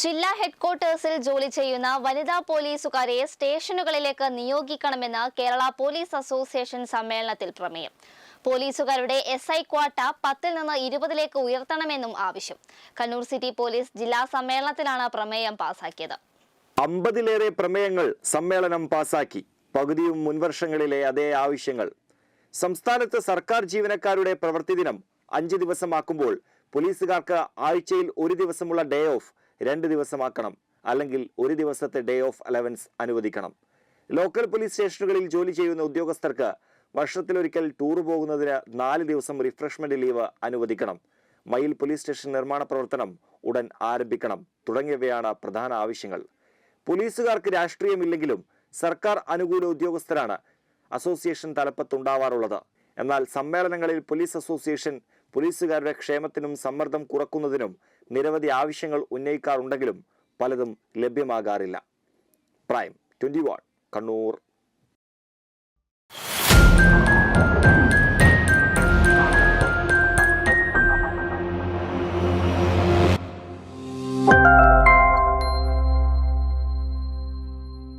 ജില്ലാ ഹെഡ്ക്വാർട്ടേഴ്സിൽ ജോലി ചെയ്യുന്ന വനിതാ പോലീസുകാരെ സ്റ്റേഷനുകളിലേക്ക് നിയോഗിക്കണമെന്ന് കേരള പോലീസ് അസോസിയേഷൻ സമ്മേളനത്തിൽ പ്രമേയം. പോലീസുകാരുടെ എസ് ഐ ക്വാട്ട പത്തിൽ നിന്ന് ഇരുപതിലേക്ക് ഉയർത്തണമെന്നും ആവശ്യം. കണ്ണൂർ സിറ്റി പോലീസ് ജില്ലാ സമ്മേളനത്തിലാണ് പ്രമേയം പാസാക്കിയത്. അമ്പതിലേറെ പ്രമേയങ്ങൾ സമ്മേളനം പാസാക്കി. പകുതിയും മുൻവർഷങ്ങളിലെ അതേ ആവശ്യങ്ങൾ. സംസ്ഥാനത്ത് സർക്കാർ ജീവനക്കാരുടെ പ്രവൃത്തി ദിനം അഞ്ച് ദിവസമാക്കുമ്പോൾ പോലീസുകാർക്ക് ആഴ്ചയിൽ ഒരു ദിവസമുള്ള ഡേ ഓഫ് രണ്ട് ദിവസമാക്കണം അല്ലെങ്കിൽ ഒരു ദിവസത്തെ ഡേ ഓഫ് അലവൻസ് അനുവദിക്കണം. ലോക്കൽ പോലീസ് സ്റ്റേഷനുകളിൽ ജോലി ചെയ്യുന്ന ഉദ്യോഗസ്ഥർക്ക് വർഷത്തിലൊരിക്കൽ ടൂർ പോകുന്നതിന് നാല് ദിവസം റിഫ്രഷ്മെന്റ് ലീവ് അനുവദിക്കണം. മയിൽ പോലീസ് സ്റ്റേഷൻ നിർമ്മാണ പ്രവർത്തനം ഉടൻ ആരംഭിക്കണം തുടങ്ങിയവയാണ് പ്രധാന ആവശ്യങ്ങൾ. പോലീസുകാർക്ക് രാഷ്ട്രീയമില്ലെങ്കിലും സർക്കാർ അനുകൂല ഉദ്യോഗസ്ഥരാണ് അസോസിയേഷൻ തലപ്പത്തുണ്ടാവാറുള്ളത്. എന്നാൽ സമ്മേളനങ്ങളിൽ പോലീസ് അസോസിയേഷൻ പോലീസുകാരുടെ ക്ഷേമത്തിനും സമ്മർദ്ദം കുറക്കുന്നതിനും നിരവധി ആവശ്യങ്ങൾ ഉന്നയിക്കാറുണ്ടെങ്കിലും പലതും ലഭ്യമാകാറില്ല. Prime twenty Kannur.